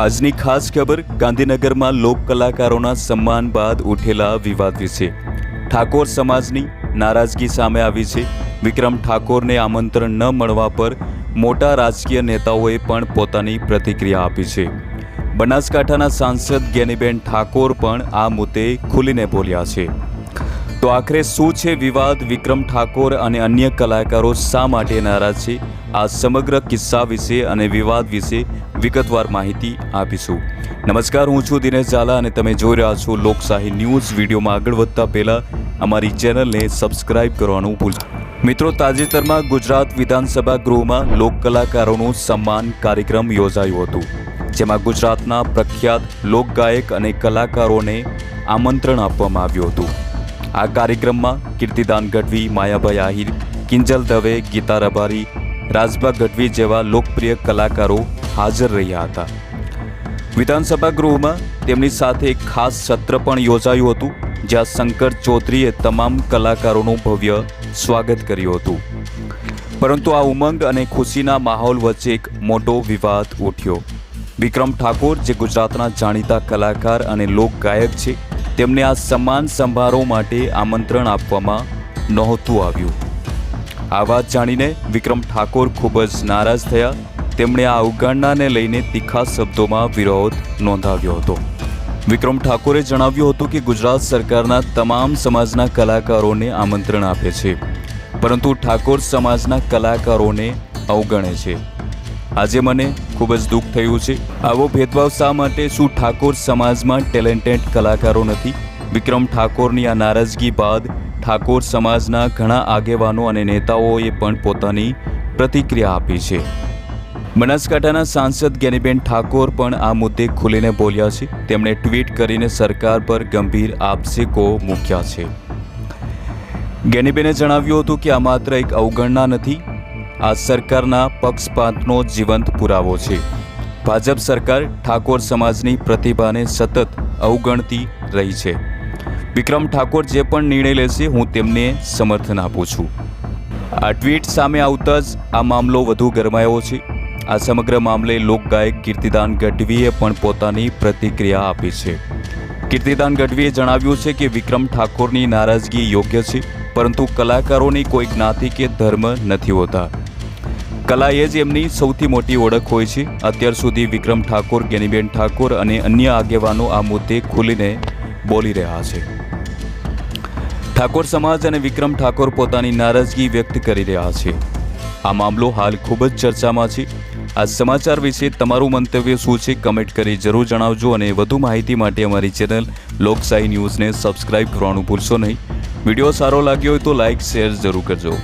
આજની ખાસ ખબર ગાંધીનગરમાં લોક કલાકારોના સન્માન બાદ ઉઠેલા વિવાદ વિશે. ઠાકોર સમાજની નારાજગી સામે આવી છે. વિક્રમ ઠાકોરને આમંત્રણ ન મળવા પર મોટા રાજકીય નેતાઓએ પણ પોતાની પ્રતિક્રિયા આપી છે. બનાસકાંઠાના સાંસદ ગેનીબેન ઠાકોર પણ આ મુદ્દે ખુલીને બોલ્યા છે. તો આખરે શું છે વિવાદ? વિક્રમ ઠાકોર અને અન્ય કલાકારો શા માટે નારાજ છે? આ સમગ્ર કિસ્સા વિશે અને વિવાદ વિશે વિગતવાર માહિતી આપીશું. નમસ્કાર, હું છું દિનેશ ઝાલા અને તમે જોઈ રહ્યા છો લોકશાહી ન્યૂઝ. વિડીયોમાં આગળ વધતા પહેલાં અમારી ચેનલને સબસ્ક્રાઇબ કરવાનું ભૂલશો મિત્રો, તાજેતરમાં ગુજરાત વિધાનસભા ગૃહમાં લોક કલાકારોનું સન્માન કાર્યક્રમ યોજાયું હતું, જેમાં ગુજરાતના પ્રખ્યાત લોકગાયક અને કલાકારોને આમંત્રણ આપવામાં આવ્યું હતું. આ કાર્યક્રમમાં કીર્તિદાન ગઢવી, માયાભાઈ આહિર, કિંજલ દવે, ગીતા રબારી, રાજભા ગઢવી જેવા લોકપ્રિય કલાકારો હાજર રહ્યા હતા. વિધાનસભા ગૃહમાં તેમની સાથે એક ખાસ સત્ર પણ યોજાયું હતું, જ્યાં શંકર ચૌધરીએ તમામ કલાકારોનું ભવ્ય સ્વાગત કર્યું હતું. પરંતુ આ ઉમંગ અને ખુશીના માહોલ વચ્ચે એક મોટો વિવાદ ઉઠ્યો. વિક્રમ ઠાકોર, જે ગુજરાતના જાણીતા કલાકાર અને લોકગાયક છે તેમને આ સન્માન સંભારો માટે આમંત્રણ આપવામાં નહોતું આવ્યું. આ વાત જાણીને વિક્રમ ઠાકોર ખૂબ જ નારાજ થયા. તેમણે આ અવગણનાને લઈને તીખા શબ્દોમાં વિરોધ નોંધાવ્યો હતો. વિક્રમ ઠાકોરે જણાવ્યું હતું કે ગુજરાત સરકારના તમામ સમાજના કલાકારોને આમંત્રણ આપે છે. પરંતુ ઠાકોર સમાજના કલાકારોને અવગણે છે. આજે મને ખૂબ જ દુઃખ થયું છે. આવો ભેદભાવ શા માટે? શું ઠાકોર સમાજમાં ટેલેન્ટેડ કલાકારો નથી? વિક્રમ ઠાકોરની આ નારાજગી બાદ ઠાકોર સમાજના ઘણા આગેવાનો અને નેતાઓએ પણ પોતાની પ્રતિક્રિયા આપી છે. બનાસકાંઠાના સાંસદ જ્ઞાનીબેન ઠાકોર પણ આ મુદ્દે ખુલીને બોલ્યા છે. તેમણે ટ્વીટ કરીને સરકાર પર ગંભીર આપસેકો મૂક્યા છે. જ્ઞાનીબેને જણાવ્યું હતું કે આ માત્ર એક અવગણના નથી આ સરકારના પક્ષપાતનો જીવંત પુરાવો છે. ભાજપ સરકાર ઠાકોર સમાજની પ્રતિભાને સતત અવગણતી રહી છે. વિક્રમ ઠાકોર જે પણ નિર્ણય લેશે, હું તેમને સમર્થન આપું છું. આ ટ્વીટ સામે આવતા જ આ મામલો વધુ ગરમાયો છે. આ સમગ્ર મામલે લોકગાયક કીર્તિદાન ગઢવીએ પણ પોતાની પ્રતિક્રિયા આપી છે. કીર્તિદાન ગઢવીએ જણાવ્યું છે કે વિક્રમ ઠાકોરની નારાજગી યોગ્ય છે, પરંતુ કલાકારોની કોઈ જ્ઞાતિ કે ધર્મ નથી હોતા. કલા એ જ એમની સૌથી મોટી ઓળખ હોય છે. અત્યાર સુધી વિક્રમ ઠાકોર જ્ઞાનીબેન ઠાકોર અને અન્ય આગેવાનો આ મુદ્દે ખુલીને બોલી રહ્યા છે. ઠાકોર સમાજ અને વિક્રમ ઠાકોર પોતાની નારાજગી વ્યક્ત કરી રહ્યા છે. આ મામલો હાલ ખૂબ જ ચર્ચામાં છે. આ સમાચાર વિશે તમારું મંતવ્ય શું છે કમેન્ટ કરી જરૂર જણાવજો અને વધુ માહિતી માટે અમારી ચેનલ લોકશાહી ન્યૂઝને સબસ્ક્રાઇબ કરવાનું ભૂલશો નહીં. વીડિયો સારો લાગ્યો હોય તો લાઇક, શેર જરૂર કરજો.